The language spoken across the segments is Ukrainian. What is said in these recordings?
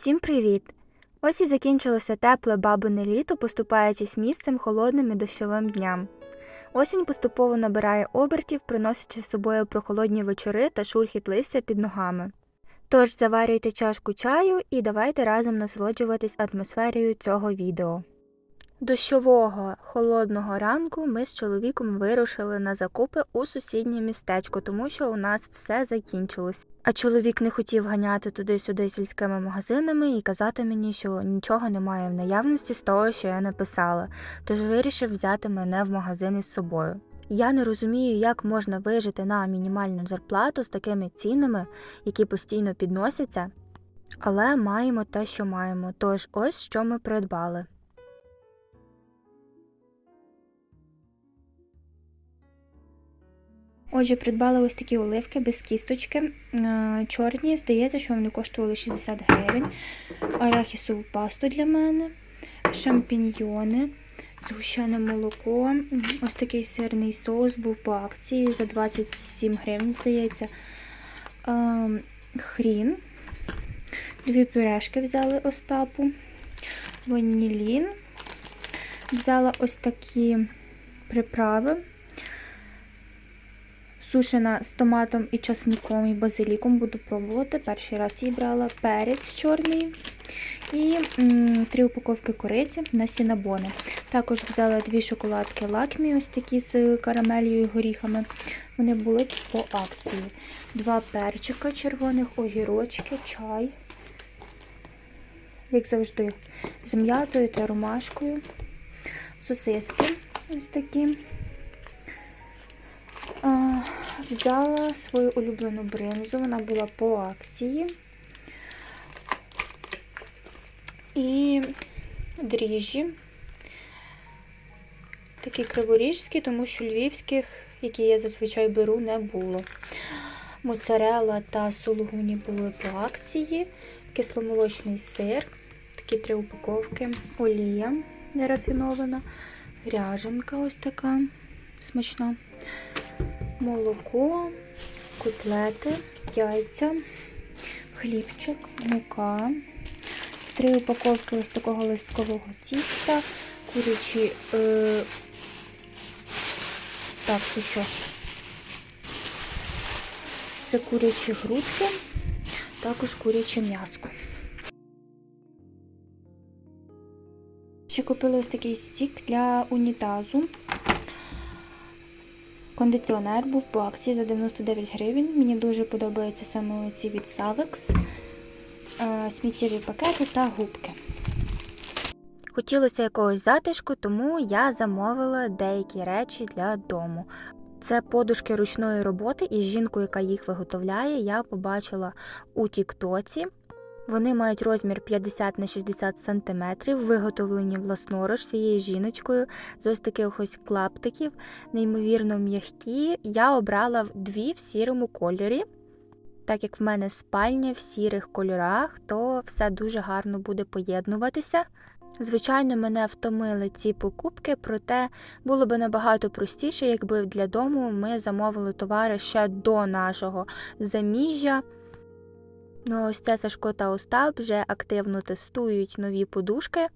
Усім привіт! Ось і закінчилося тепле бабине літо, поступаючись місцем холодним і дощовим дням. Осінь поступово набирає обертів, приносячи з собою прохолодні вечори та шурхіт листя під ногами. Тож заварюйте чашку чаю і давайте разом насолоджуватись атмосферою цього відео. Дощового холодного ранку ми з чоловіком вирушили на закупи у сусіднє містечко, тому що у нас все закінчилось. А чоловік не хотів ганяти туди-сюди сільськими магазинами і казати мені, що нічого немає в наявності з того, що я написала, тож вирішив взяти мене в магазин із собою. Я не розумію, як можна вижити на мінімальну зарплату з такими цінами, які постійно підносяться, але маємо те, що маємо. Тож ось що ми придбали. Отже, придбали ось такі оливки без кісточки. Е, Чорні, здається, що вони коштували 60 гривень. Арахісову пасту для мене, шампіньйони, згущене молоко. Ось такий сирний соус був по акції за 27 гривень, здається. Е, Хрін. Дві пюрешки взяли Остапу. Ванілін. Взяла ось такі приправи сушена з томатом і часником і базиліком. Буду пробувати. Перший раз її брала перець чорний і три упаковки кориці на сінабони. Також взяла дві шоколадки лакмі, ось такі з карамелью і горіхами. Вони були по акції. Два перчика червоних, огірочки, чай. Як завжди, з м'ятою та ромашкою. Сосиски ось такі. Взяла свою улюблену бринзу, вона була по акції. І дріжджі. Такі криворіжські, тому що львівських, які я зазвичай беру, не було. Моцарелла та сулугуні були по акції, кисломолочний сир, такі три упаковки, олія нерафінована, ряженка ось така смачна молоко, котлети, яйця, хлібчик, мука, три упаковки ось такого листкового тіста, курячі. Е... Так, це що? Це курячі грудки, також куряче м'яско. Ще купила ось такий стік для унітазу. Кондиціонер був по акції за 99 гривень. Мені дуже подобаються саме ці від Savex, е, сміттєві пакети та губки. Хотілося якогось затишку, тому я замовила деякі речі для дому. Це подушки ручної роботи, і жінку, яка їх виготовляє, я побачила у Тіктоці. Вони мають розмір 50 на 60 см, виготовлені власноруч цією жіночкою з ось таких ось клаптиків, неймовірно м'які. Я обрала дві в сірому кольорі. Так як в мене спальня в сірих кольорах, то все дуже гарно буде поєднуватися. Звичайно, мене втомили ці покупки, проте було б набагато простіше, якби для дому ми замовили товари ще до нашого заміжжя. Ну, ось це Сашко та Остап вже активно тестують нові подушки.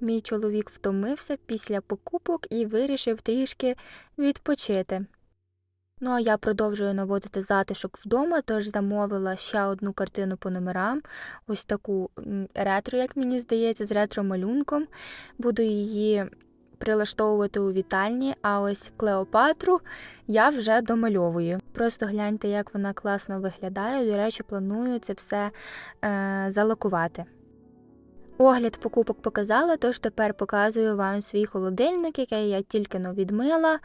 Мій чоловік втомився після покупок і вирішив трішки відпочити. Ну, а я продовжую наводити затишок вдома, тож замовила ще одну картину по номерам, ось таку ретро, як мені здається, з ретро-малюнком. Буду її прилаштовувати у вітальні, а ось Клеопатру я вже домальовую. Просто гляньте, як вона класно виглядає. До речі, планую це все е, залакувати. Огляд покупок показала, тож тепер показую вам свій холодильник, який я тільки но відмила.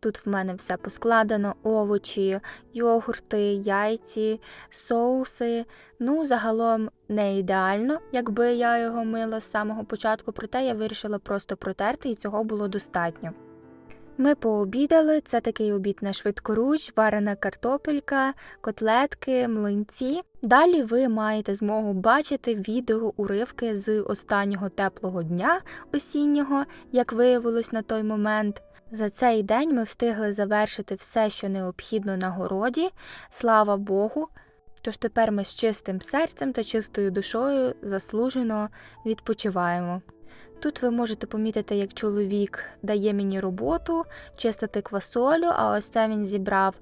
Тут в мене все поскладено: овочі, йогурти, яйці, соуси. Ну, загалом не ідеально, якби я його мила з самого початку, проте я вирішила просто протерти, і цього було достатньо. Ми пообідали, це такий обід на швидкоруч, варена картопелька, котлетки, млинці. Далі ви маєте змогу бачити відео уривки з останнього теплого дня осіннього, як виявилось на той момент. За цей день ми встигли завершити все, що необхідно на городі, слава Богу. Тож тепер ми з чистим серцем та чистою душою заслужено відпочиваємо. Тут ви можете помітити, як чоловік дає мені роботу чистити квасолю, а ось це він зібрав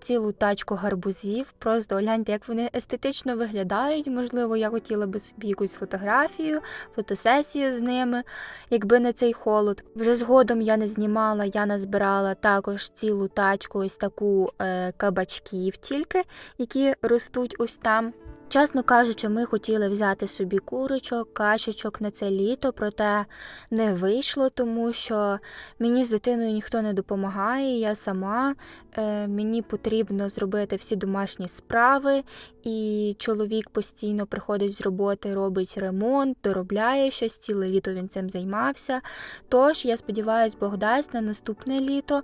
цілу тачку гарбузів. Просто гляньте, як вони естетично виглядають. Можливо, я хотіла би собі якусь фотографію, фотосесію з ними, якби не цей холод. Вже згодом я не знімала, я назбирала також цілу тачку, ось таку е, кабачків тільки, які ростуть ось там. Чесно кажучи, ми хотіли взяти собі курочок, качечок на це літо, проте не вийшло, тому що мені з дитиною ніхто не допомагає. Я сама е, мені потрібно зробити всі домашні справи, і чоловік постійно приходить з роботи, робить ремонт, доробляє щось. Ціле літо він цим займався. Тож я сподіваюся, Бог дасть на наступне літо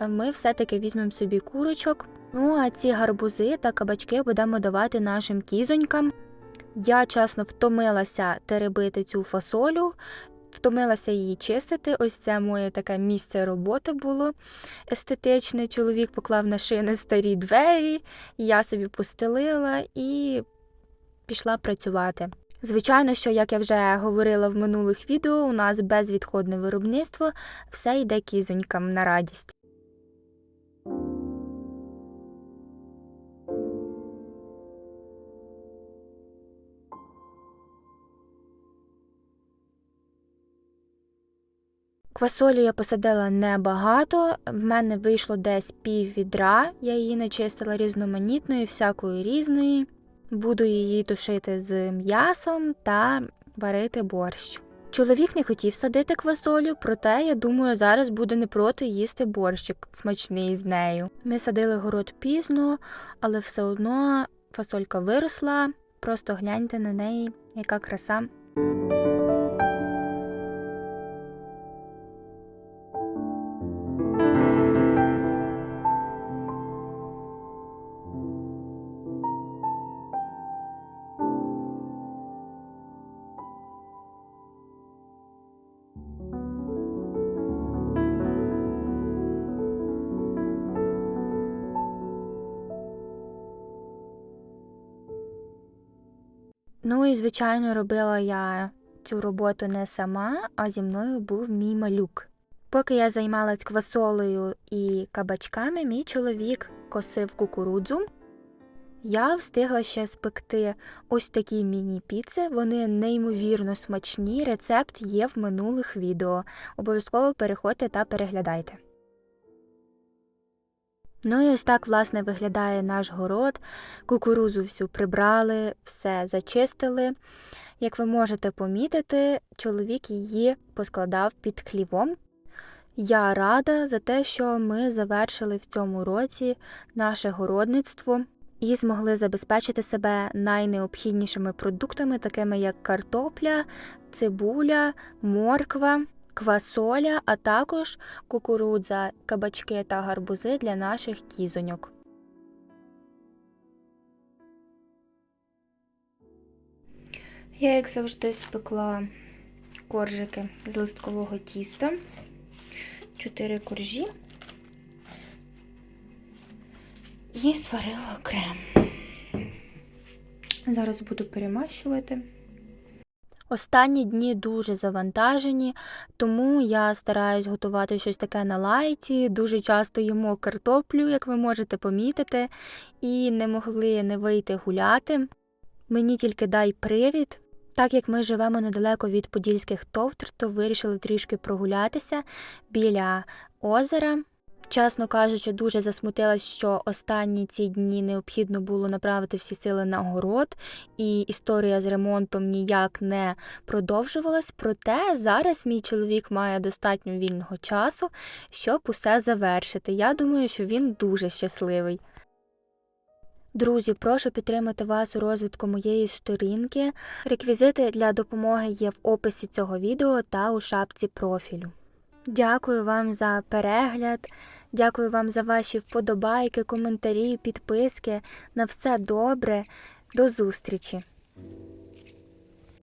е, ми все-таки візьмемо собі курочок. Ну, а ці гарбузи та кабачки будемо давати нашим кізонькам. Я чесно втомилася теребити цю фасолю, втомилася її чистити. Ось це моє таке місце роботи було естетичне. Чоловік поклав на шини старі двері, я собі постелила і пішла працювати. Звичайно, що, як я вже говорила в минулих відео, у нас безвідходне виробництво, все йде кізонькам на радість. Квасолі я посадила небагато, в мене вийшло десь пів відра, я її начистила різноманітної, всякої різної. Буду її тушити з м'ясом та варити борщ. Чоловік не хотів садити квасолю, проте, я думаю, зараз буде не проти їсти борщик смачний з нею. Ми садили город пізно, але все одно фасолька виросла. Просто гляньте на неї, яка краса. Ну і, звичайно, робила я цю роботу не сама, а зі мною був мій малюк. Поки я займалась квасолею і кабачками, мій чоловік косив кукурудзу. Я встигла ще спекти ось такі міні-піци. Вони неймовірно смачні. Рецепт є в минулих відео. Обов'язково переходьте та переглядайте. Ну і ось так, власне, виглядає наш город. Кукурузу всю прибрали, все зачистили. Як ви можете помітити, чоловік її поскладав під хлівом. Я рада за те, що ми завершили в цьому році наше городництво і змогли забезпечити себе найнеобхіднішими продуктами, такими як картопля, цибуля, морква квасоля, а також кукурудза, кабачки та гарбузи для наших кізоньок. Я, як завжди, спекла коржики з листкового тіста, 4 коржі і сварила крем. Зараз буду перемащувати. Останні дні дуже завантажені, тому я стараюсь готувати щось таке на лайті. Дуже часто їмо картоплю, як ви можете помітити, і не могли не вийти гуляти. Мені тільки дай привід. Так як ми живемо недалеко від подільських товтр, то вирішили трішки прогулятися біля озера. Чесно кажучи, дуже засмутилась, що останні ці дні необхідно було направити всі сили на город, і історія з ремонтом ніяк не продовжувалась. Проте зараз мій чоловік має достатньо вільного часу, щоб усе завершити. Я думаю, що він дуже щасливий. Друзі, прошу підтримати вас у розвитку моєї сторінки. Реквізити для допомоги є в описі цього відео та у шапці профілю. Дякую вам за перегляд. Дякую вам за ваші вподобайки, коментарі, підписки. На все добре. До зустрічі!